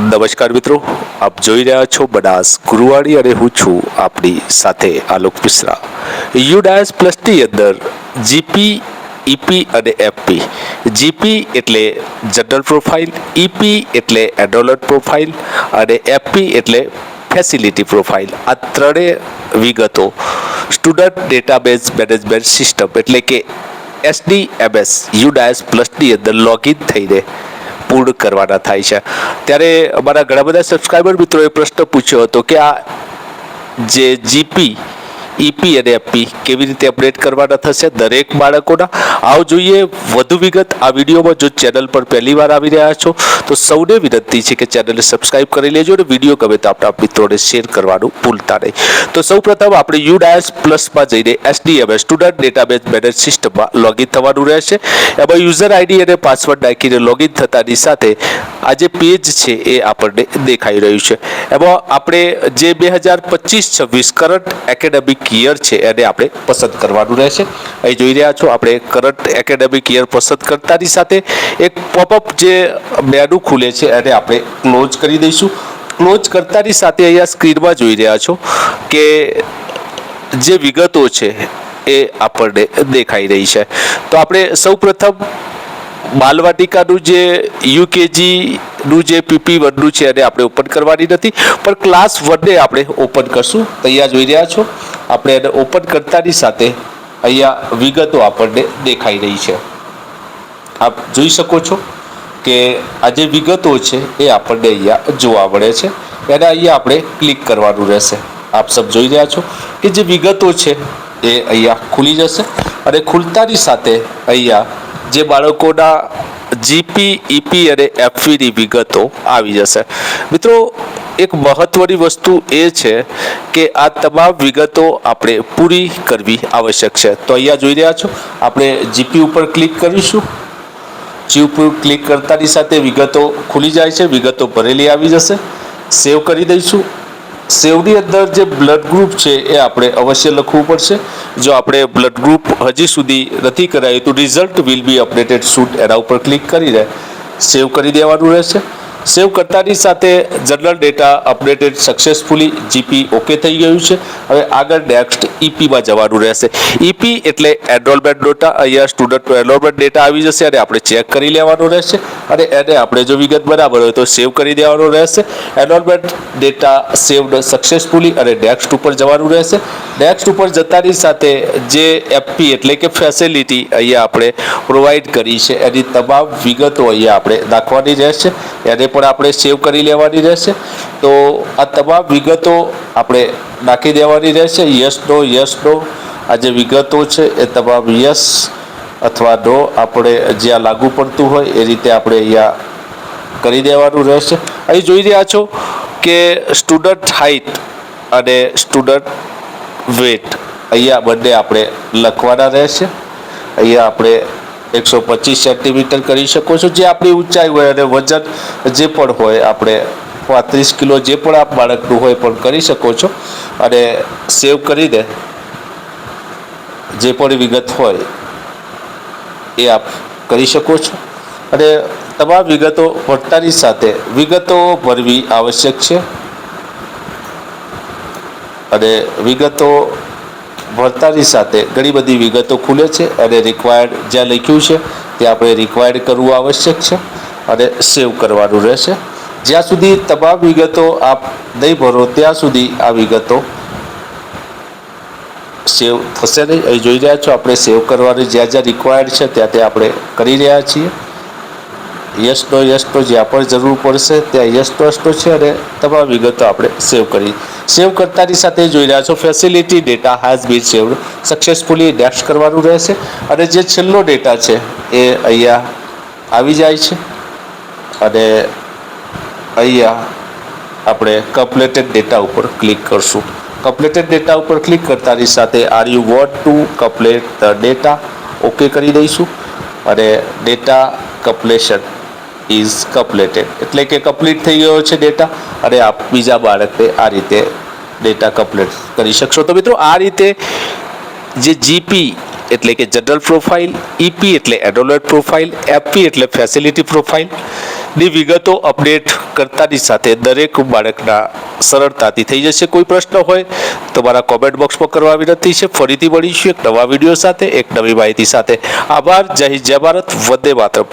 નમસ્કાર મિત્રો, આપ જોઈ રહ્યા છો બનાસ ગુરુવાડી અને હું છું આપણી સાથે આલોક મિશ્રા. યુડાયસ પ્લસની અંદર જીપી, ઈપી અને એફપી. જીપી એટલે જનરલ પ્રોફાઇલ, ઈપી એટલે એડોલટ પ્રોફાઇલ અને એફપી એટલે ફેસિલિટી પ્રોફાઇલ. આ ત્રણેય વિગતો સ્ટુડન્ટ ડેટાબેઝ મેનેજમેન્ટ સિસ્ટમ એટલે કે એસડીએમએસ યુડાયસ પ્લસની અંદર લોગિન થઈને પૂર્ણ કરવાના થાય છે. ત્યારે અમારા ઘણા બધા સબસ્ક્રાઈબર મિત્રોએ પ્રશ્ન પૂછ્યો હતો કે આ જે જીપી ઈપી અને એફપી કેવી રીતે અપડેટ કરવાના થશે દરેક બાળકોના? આવ જોઈએ વધુ વિગત આ વિડીયોમાં જો ચેનલ પર પહેલી વાર આવી રહ્યા છો, તો સૌને વિનંતી છે કે ચેનલને સબસ્ક્રાઇબ કરી લેજો અને વીડિયો ગમે તો આપણા મિત્રોને શેર કરવાનું ભૂલતા નહીં. તો સૌપ્રથમ આપણે યુ ડાયસ પ્લસમાં જઈને એસડીએમએસ સ્ટુડન્ટ ડેટાબેઝ મેનેજ સિસ્ટમમાં લોગિન થવાનું રહેશે. એમાં યુઝર આઈડી અને પાસવર્ડ નાખીને લોગિન થતાની સાથે આ જે પેજ છે એ આપણને દેખાઈ રહ્યું છે. એમાં આપણે જે બે હજાર પચીસ છવ્વીસ કરંટ એકેડેમિક યર છે એને આપણે પસંદ કરવાનું રહેશે. અહીં જોઈ રહ્યા છો આપણે કરંટ એકેડેમિક યર પસંદ કરતાની સાથે એક પોપઅપ જે મેનુ ખુલે છે એને આપણે ક્લોઝ કરી દઈશું. ક્લોઝ કરતાની સાથે અહીંયા સ્ક્રીનમાં જોઈ રહ્યા છો કે જે વિગતો છે એ આપણને દેખાઈ રહી છે. તો આપણે સૌપ્રથમ બાલવાટિકાનું જે યુકેજીનું જે પીપી વનનું છે એને આપણે ઓપન કરવાની નથી, પણ ક્લાસ વનને આપણે ઓપન કરશું. અહીંયા જોઈ રહ્યા છો. આપણે એને ઓપન કરતાની સાથે અહીંયા વિગતો આપણને દેખાઈ રહી છે. આપ જોઈ શકો છો કે આ જે વિગતો છે એ આપણને અહીંયા જોવા મળે છે. એને અહીંયા આપણે ક્લિક કરવાનું રહેશે. આપ સબ જોઈ રહ્યા છો કે જે વિગતો છે એ અહીંયા ખુલી જશે અને ખુલતાની સાથે અહીંયા જે બાળકોના જીપી ઈપી અને એફવીની વિગતો આવી જશે. મિત્રો, એક મહત્વની વસ્તુ એ છે કે આ તમામ વિગતો આપણે પૂરી કરવી આવશ્યક છે. તો અહીંયા જોઈ રહ્યા છો, આપણે જીપી ઉપર ક્લિક કરીશું. જી ઉપર ક્લિક કરતાની સાથે વિગતો ખુલી જાય છે, વિગતો ભરેલી આવી જશે. સેવ કરી દઈશું. સેવની અંદર જે બ્લડ ગ્રુપ છે એ આપણે અવશ્ય લખવું પડશે. જો આપણે બ્લડ ગ્રુપ હજી સુધી નથી કરાયું, તો result will be updated shoot એના ઉપર ક્લિક કરીને સેવ કરી દેવાનું રહેશે. સેવ કરતાની સાથે general data updated successfully GP okay થઈ ગયું છે. હવે આગળ નેક્સ્ટ ઈપીમાં જવાનું રહેશે. ઈપી એટલે એનરોલમેન્ટ ડેટા અહીંયા સ્ટુડન્ટનો એનરોલમેન્ટ ડેટા આવી જશે અને આપણે ચેક કરી લેવાનું રહેશે. અને એને આપણે જો વિગત બરાબર હોય તો સેવ કરી દેવાનું રહેશે. એનરોલમેન્ટ ડેટા સેવડ સક્સેસફુલી અને નેક્સ્ટ ઉપર જવાનું રહેશે. નેક્સ્ટ ઉપર જતાની સાથે જે એફપી એટલે કે ફેસિલિટી અહીંયા આપણે પ્રોવાઈડ કરી છે. એની તમામ વિગતો અહીંયા આપણે નાખવાની રહેશે. એને પણ આપણે સેવ કરી લેવાની રહેશે. તો આ તમામ વિગતો આપણે નાખી દેવાની રહેશે. યસ નો યસ નો આ જે વિગતો છે એ તમામ યસ અથવા નો આપણે જ્યાં લાગુ પડતું હોય એ રીતે આપણે અહીંયા કરી દેવાનું રહેશે. અહીં જોઈ રહ્યા છો કે સ્ટુડન્ટ હાઇટ અને સ્ટુડન્ટ વેટ અહીંયા બંને આપણે લખવાના રહેશે. અહીંયા આપણે એકસો પચીસ સેન્ટીમીટર કરી શકો છો. જે આપણી ઊંચાઈ હોય અને વજન જે પણ હોય, આપણે પાંત્રીસ કિલો જે પણ આપ બાળકનું હોય પણ કરી શકો છો. અને સેવ કરીને જે પણ વિગત હોય, એ આપ કરી શકો છો. અને તમામ વિગતો ભરતાની સાથે, વિગતો ભરવી આવશ્યક છે. અને વિગતો ભરતાની સાથે ઘણી બધી વિગતો ખુલે છે અને રિક્વાયર્ડ જ્યાં લખ્યું છે, તે આપણે રિક્વાયર્ડ કરવું આવશ્યક છે અને સેવ કરવાનું રહેશે. જ્યાં સુધી તમામ વિગતો આપ નહીં ભરો, ત્યાં સુધી આ વિગતો સેવ થશે નહીં. અહીં જોઈ રહ્યા છો, આપણે સેવ કરવાની જ્યાં જ્યાં રિક્વાયર્ડ છે, ત્યાં ત્યાં આપણે કરી રહ્યા છીએ. યશનો યશનો જ્યાં પણ જરૂર પડશે, ત્યાં યશનો યસનો છે અને તમામ વિગતો આપણે સેવ કરી સેવ કરતાની સાથે જોઈ રહ્યા છો facility data has been saved successfully dash કરવાનું રહેશે. અને જે છેલ્લો ડેટા છે, એ અહીંયા આવી જાય છે. અને અહીંયા આપણે કમ્પ્લેટેડ ડેટા ઉપર ક્લિક કરશું. કમ્પ્લેટેડ ડેટા ઉપર ક્લિક કરતાની સાથે are you want to complete the data okay કરી દઈશું. અને ડેટા કમ્પ્લેશન ઇઝ કમ્પ્લેટેડ એટલે કે કમ્પ્લીટ થઈ ગયો છે ડેટા અને આપ બીજા બાળકને આ રીતે ડેટા કપલેટ કરી શકશો. તો મિત્રો, આ રીતે જે જીપી એટલે કે જનરલ પ્રોફાઇલ ઈપી એટલે એડોલોઇડ પ્રોફાઇલ એફપી એટલે ફેસિલિટી પ્રોફાઇલની વિગતો અપડેટ કરતાની સાથે દરેક બાળકના સરળતાથી થઈ જશે. કોઈ પ્રશ્ન હોય તમારા કોમેન્ટ બોક્સમાં કરવા વિનંતી છે. ફરીથી મળીશું એક નવા વીડિયો સાથે. એક નવી માહિતી સાથે. આભાર. જય જય ભારત. વંદે માતરમ.